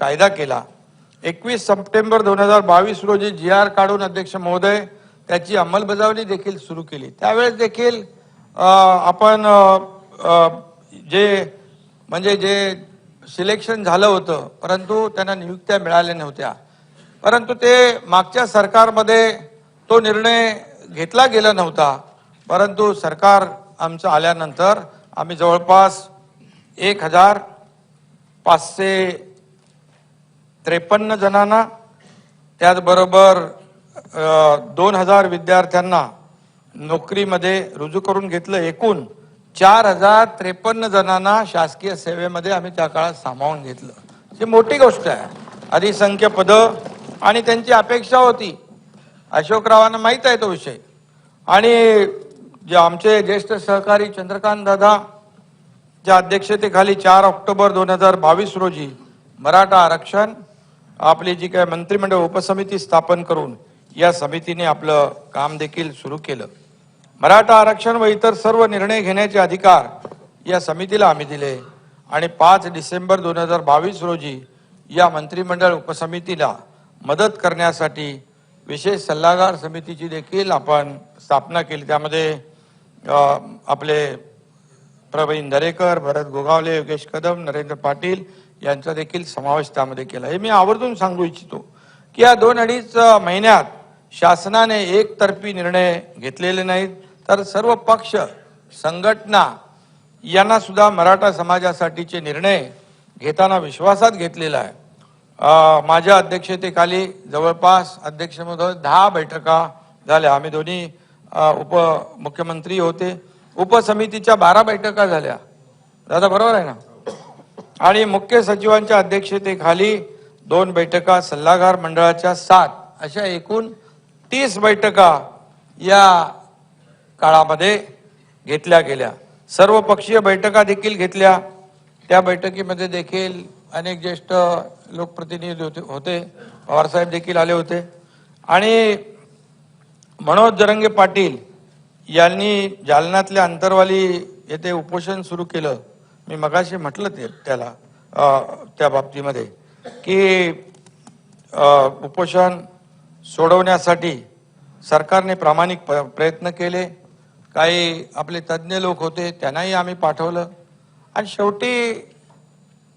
कायदा केला. एकवीस सप्टेंबर दोन हजार बावीस रोजी जी आर काढून अध्यक्ष महोदय त्याची अंमलबजावणी देखील सुरू केली. त्यावेळेस देखील आपण जे म्हणजे जे सिलेक्शन झालं होतं परंतु त्यांना नियुक्त्या मिळाल्या नव्हत्या. परंतु ते मागच्या सरकारमध्ये तो निर्णय घेतला गेला नव्हता. परंतु सरकार आमचं आल्यानंतर आम्ही जवळपास एक हजार पाचशे त्रेपन्न जणांना त्याचबरोबर दोन हजार विद्यार्थ्यांना नोकरीमध्ये रुजू करून घेतलं एकूण चार हजार त्रेपन्न जणांना शासकीय सेवेमध्ये आम्ही त्या काळात सामावून घेतलं. ही मोठी गोष्ट आहे. अधिसंख्य पदं आणि त्यांची अपेक्षा होती. अशोकरावांना माहीत आहे तो विषय. आणि जे आमचे ज्येष्ठ सहकारी चंद्रकांत दादा ज्या अध्यक्षतेखाली चार ऑक्टोबर दोन हजार बावीस रोजी मराठा आरक्षण आपली जी काय मंत्रिमंडळ उपसमिती स्थापन करून या समितीने आपलं काम देखील सुरू केलं. मराठा आरक्षण व इतर सर्व निर्णय घेण्याचे अधिकार या समितीला आम्ही दिले आणि पाच डिसेंबर दोन हजार बावीस रोजी या मंत्रिमंडळ उपसमितीला मदत करण्यासाठी विशेष सल्लागार समितीची देखील आपण स्थापना केली. त्यामध्ये आपले प्रवीण दरेकर भरत गोगावले योगेश कदम नरेंद्र पाटील यांचा देखील समावेश त्यामध्ये केला. हे मी आवर्जून सांगू इच्छितो की या दोन अडीच महिन्यात शासनाने एकतर्फी निर्णय घेतलेले नाहीत तर सर्व पक्ष संघटना यांना सुद्धा मराठा समाजासाठीचे निर्णय घेताना विश्वासात घेतलेला आहे. माझ्या अध्यक्षतेखाली जवळपास अध्यक्ष दहा बैठका झाल्या. आम्ही दोन्ही उपमुख्यमंत्री होते. उपसमितीच्या बारा बैठका झाल्या. दादा बरोबर आहे ना? आणि मुख्य सचिवांच्या अध्यक्षतेखाली दोन बैठका सल्लागार मंडळाच्या सात अशा एकूण तीस बैठका या काळामध्ये घेतल्या गेल्या. सर्व पक्षीय बैठका देखील घेतल्या. त्या बैठकीमध्ये देखील अनेक ज्येष्ठ लोकप्रतिनिधी होते होते. पवारसाहेब देखील आले होते. आणि मनोज जरंगे पाटील यांनी जालन्यातल्या अंतरवाली येथे उपोषण सुरू केलं. मी मगाशी म्हटलं ते त्याला त्या बाबतीमध्ये की उपोषण सोडवण्यासाठी सरकारने प्रामाणिक प- प्रयत्न केले. काही आपले तज्ज्ञ लोक होते त्यांनाही आम्ही पाठवलं. आणि शेवटी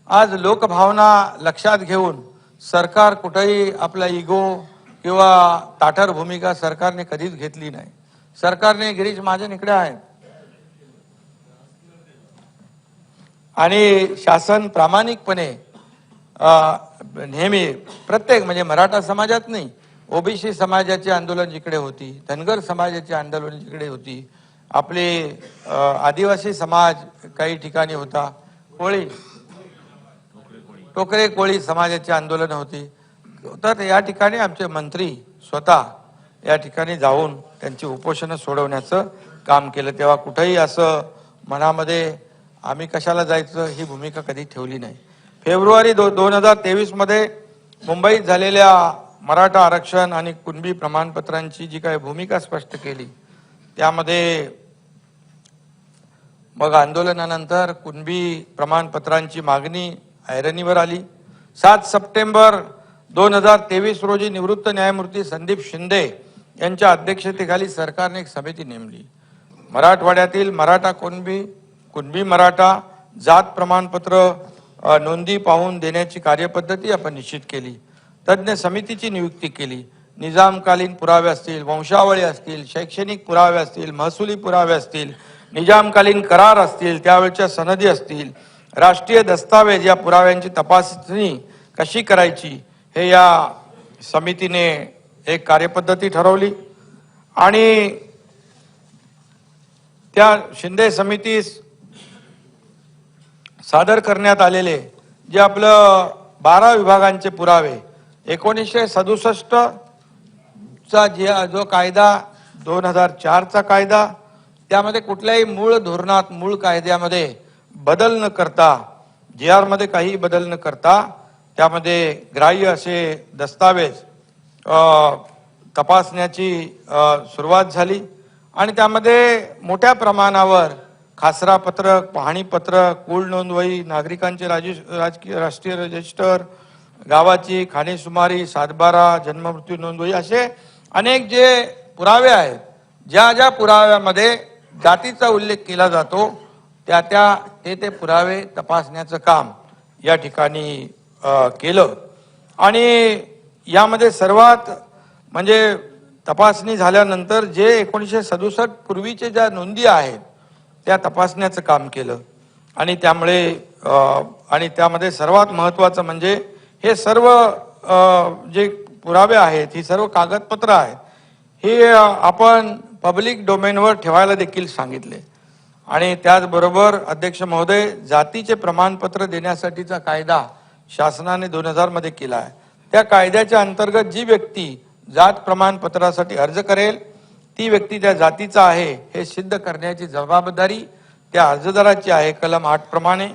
आज लोकभावना लक्षात घेऊन सरकार कुठेही आपला इगो किंवा ताठर भूमिका सरकारने कधीच घेतली नाही. सरकारने गिरीश महाजन इकडे आहेत. आणि शासन प्रामाणिकपणे नेहमी प्रत्येक म्हणजे मराठा समाजात नाही ओबीसी समाजाचे आंदोलन जिकडे होती धनगर समाजाचे आंदोलन जिकडे होती आपले आदिवासी समाज काही ठिकाणी होता कोळी टोकरे कोळी समाजाचे आंदोलन होती. तर या ठिकाणी आमचे मंत्री स्वतः या ठिकाणी जाऊन त्यांची उपोषणं सोडवण्याचं काम केलं. तेव्हा कुठंही असं मनामध्ये आम्ही कशाला जायचं? ही भूमिका कधी ठेवली नाही. फेब्रुवारी दो दोन हजार तेवीसमध्ये मुंबईत झालेल्या मराठा आरक्षण आणि कुणबी प्रमाणपत्रांची जी काही भूमिका स्पष्ट केली त्यामध्ये मग आंदोलनानंतर कुणबी प्रमाणपत्रांची मागणी ऐरणीवर आली. सात सप्टेंबर दोन हजार तेवीस रोजी निवृत्त न्यायमूर्ती संदीप शिंदे यांच्या अध्यक्षतेखाली सरकारने एक समिती नेमली. मराठवाड्यातील मराठा कुणबी कुणबी मराठा जात प्रमाणपत्र नोंदी पाहून देण्याची कार्यपद्धती आपण निश्चित केली. तज्ज्ञ समितीची नियुक्ती केली. निजामकालीन पुरावे असतील वंशावळी असतील शैक्षणिक पुरावे असतील महसुली पुरावे असतील निजामकालीन करार असतील त्यावेळच्या सनदी असतील राष्ट्रीय दस्तावेज या पुराव्यांची तपासणी कशी करायची हे या समितीने एक कार्यपद्धती ठरवली. आणि त्या शिंदे समितीस सादर करण्यात आलेले जे आपलं बारा विभागांचे पुरावे एकोणीसशे सदुसष्ट चा जे जो कायदा दोन हजार चारचा कायदा त्यामध्ये कुठल्याही मूळ धोरणात मूळ कायद्यामध्ये बदल न करता जे आरमध्ये काही बदल न करता त्यामध्ये ग्राह्य असे दस्तावेज तपासण्याची सुरुवात झाली. आणि त्यामध्ये मोठ्या प्रमाणावर खासरा पत्रक पाहणी पत्रक कुल नोंदवही नागरिकांचे राजकीय राष्ट्रीय रजिस्टर गावाची खाणेसुमारी सातबारा जन्ममृत्यू नोंदवही असे अनेक जे पुरावे आहेत ज्या ज्या पुराव्यामध्ये जातीचा उल्लेख केला जातो त्या त्या ते ते पुरावे तपासण्याचं काम या ठिकाणी केलं. आणि यामध्ये सर्वात म्हणजे तपासणी झाल्यानंतर जे एकोणीसशे सदुसष्ट पूर्वीचे ज्या नोंदी आहेत त्या तपासण्याचं काम केलं. आणि त्यामुळे आणि त्यामध्ये सर्वात महत्त्वाचं म्हणजे हे सर्व जे पुरावे आहेत ही सर्व कागदपत्र आहेत हे आपण पब्लिक डोमेनवर ठेवायला देखील सांगितले. आणि त्याचबरोबर अध्यक्ष महोदय जातीचे प्रमाणपत्र देण्यासाठीचा कायदा शासनाने दोन हजारमध्ये केला आहे. त्या कायद्याच्या अंतर्गत जी व्यक्ती जात प्रमाणपत्रासाठी अर्ज करेल ती व्यक्ती त्या जातीचा आहे हे सिद्ध करण्याची जबाबदारी त्या अर्जदाराची आहे कलम आठ प्रमाणे.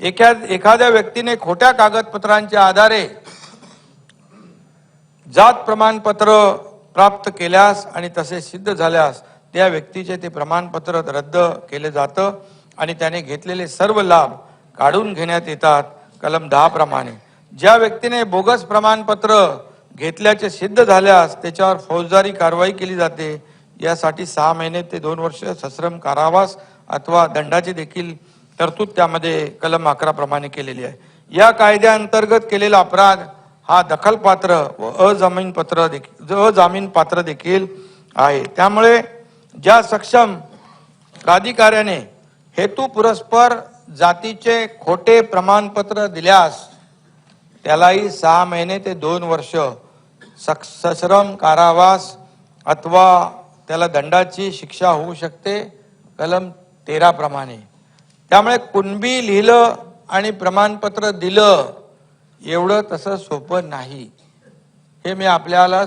एका एखाद्या व्यक्तीने खोट्या कागदपत्रांच्या आधारे जात प्रमाणपत्र प्राप्त केल्यास आणि तसे सिद्ध झाल्यास त्या व्यक्तीचे ते प्रमाणपत्र रद्द केले जातं आणि त्याने घेतलेले सर्व लाभ काढून घेण्यात येतात कलम दहा प्रमाणे. ज्या व्यक्तीने बोगस प्रमाणपत्र घेतल्याचे सिद्ध झाल्यास त्याच्यावर फौजदारी कारवाई केली जाते यासाठी सहा महिने ते दोन वर्ष सश्रम कारावास अथवा दंडाची देखील तरतूद त्यामध्ये कलम अकरा प्रमाणे केलेली आहे. या कायद्याअंतर्गत केलेला अपराध हा दखलपात्र व अजामीन पत्र देखील अजामीन पात्र देखील आहे. त्यामुळे ज्या सक्षम प्राधिकाऱ्याने हेतू पुरस्पर जातीचे खोटे प्रमाणपत्र दिल्यास त्यालाही सहा महिने ते दोन वर्ष सक- सश्रम कारावास अथवा त्याला दंडाची शिक्षा होऊ शकते. कलम तेरा प्रमाणे. त्यामुळे कुणबी लिहिलं आणि प्रमाणपत्र दिलं एवढं तसं सोपं नाही. हे मी आपल्याला